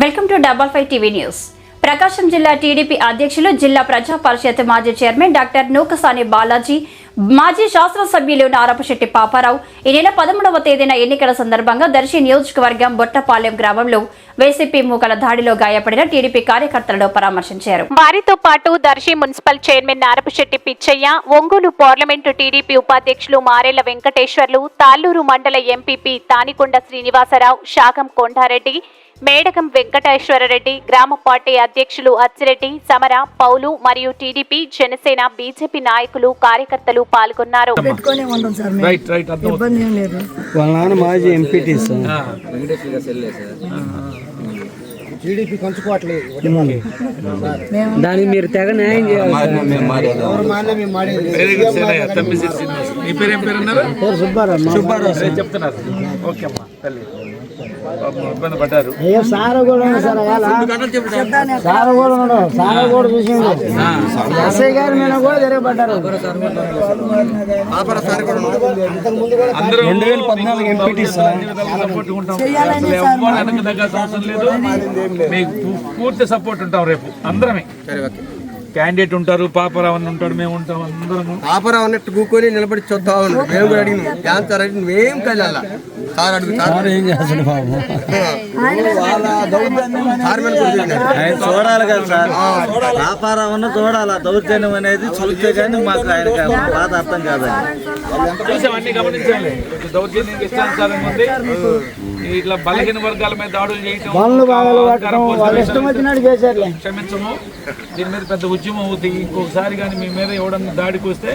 Welcome to double five TV news. Prakasam జిల్లా TDP అధ్యక్షులు జిల్లా ప్రజా పరిషత్ మాజీ చైర్మన్ డాక్టర్ నూకసాని బాలాజీ మాజీ శాసనసభ్యులు నారపశెట్టి పాపారావు ఈ నెల పదమూడవ తేదీన ఎన్నికల సందర్భంగా దర్శి నియోజకవర్గం బొట్టపాలెం గ్రామంలో వైసీపీ మూకల దాడిలో గాయపడిన టీడీపీ కార్యకర్తలను పరామర్శించారు. వారితో పాటు Darsi municipal chairman Narapasetti Pichaiah Ongole parliament TDP ఉపాధ్యక్షులు మారెళ్ళ వెంకటేశ్వర్లు తాళ్ళూరు మండల ఎంపీపీ తానికొండ శ్రీనివాసరావు శాగం కొండారెడ్డి మేడకం వెంకటేశ్వరరెడ్డి గ్రామ పార్టీ అధ్యక్షులు అచ్చిరెడ్డి సమర పౌలు మరియు టీడీపీ జనసేన బీజేపీ నాయకులు కార్యకర్తలు పాల్గొన్నారు. దానికి మీరు తెగ న్యాయం చేయాలి సుబ్బారావు చెప్తున్నారు? ఓకే అమ్మా తల్లి. ఇబ్బంది పడ్డారు. అయ్యో సార కూడా ఉంది సార్ అలా సార కూడా ఉండవు సార కూడా చూసిండు. ఎస్ఐ గారి మీద కూడా తిరగబడ్డారు అందరూ రెండు వేల పద్నాలుగు ఎంపీటీ సార్? పూర్తి సపోర్ట్ ఉంటాం రేపు. అందరమే. క్యాండిడేట్ ఉంటారు పాపరావు అని ఉంటాడు మేము ఉంటాం అందరము. ఆపరా అన్నట్టు కూకొని నిలబడి చూద్దాం. మేము కూడా అడిగినాం మేము సార్ అడుగుతారు ఏం చేస్తాడు బాబు? చూడాలి కదా సార్. వ్యాపారం చూడాలి? దౌర్జన్యం అనేది చూస్తే కానీ మాకు ఆయన బాధ అర్థం అన్ని గమనించాలి. దౌర్జన్యం ఇష్టానుసారం ఉంది ఇట్లా బలహీన వర్గాల మీద దాడులు చేయటం క్షమించము. దీని మీద పెద్ద ఉద్యమం అవుతుంది ఇంకొకసారి కానీ మీ మీద ఎవడన్నా దాడికి వస్తే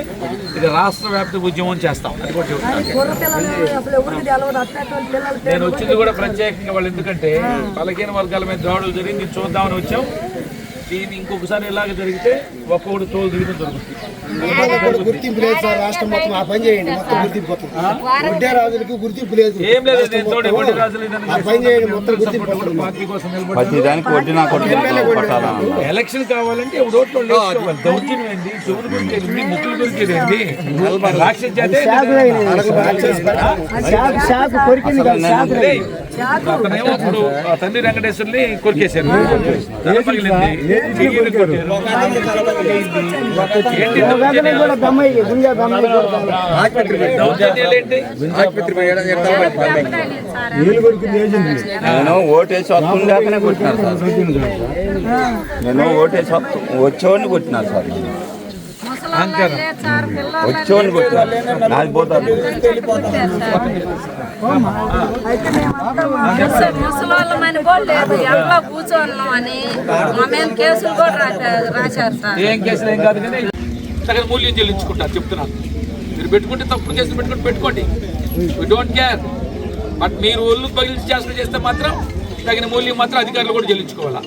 ఇది రాష్ట్ర వ్యాప్త ఉద్యమం చేస్తాం. అది కూడా నేను వచ్చింది కూడా ప్రత్యేకంగా వాళ్ళు ఎందుకంటే బలహీన వర్గాల మీద దాడులు జరిగింది. చూద్దామని వచ్చాం. దీన్ని ఇంకొకసారి ఇలాగ జరిగితే ఒక్కొక్కడు తోలు దిగడం జరుగుతుంది గుర్తింపు లేదు సార్ రాష్ట్రం మొత్తం ఆ పని చేయండి మొత్తం గుర్తింపు గుడ్డే రాజులకి గుర్తింపు లేదు. వడ్డీ ఆ పని చేయండి మొత్తం గుర్తింపు ప్రతి దానికి ఎలక్షన్ కావాలంటే ఓట్లు దౌర్జన్యం చెవులు ముక్కులు ఏంటి రాక్షస జాతే అతనేమో తండ్రి వెంకటేశ్వర్ని కొరికేశారు. నేను ఓటేసి వస్తుందాకనే కొట్టినారు సార్. నేను ఓటేసి వచ్చేవాడిని కొట్టినారు సార్. వచ్చేవాడిని పోతారు. ముసలోళ్ళమని కూడా లేదు. ఎంట్లో కూర్చోన్నామని మా మీద కేసులు కూడా రాశారు సార్. ఏం కేసులు ఏం కాదు కానీ తగిన మూల్యం చెల్లించుకుంటారు చెప్తున్నాను. మీరు పెట్టుకుంటే తప్పుడు కేసులు పెట్టుకుంటే పెట్టుకోండి. వి డోంట్ కేర్ బట్ మీరు ఒళ్ళు పగిలించి చేసిన చేస్తే మాత్రం తగిన మూల్యం మాత్రం అధికారులు కూడా చెల్లించుకోవాలా.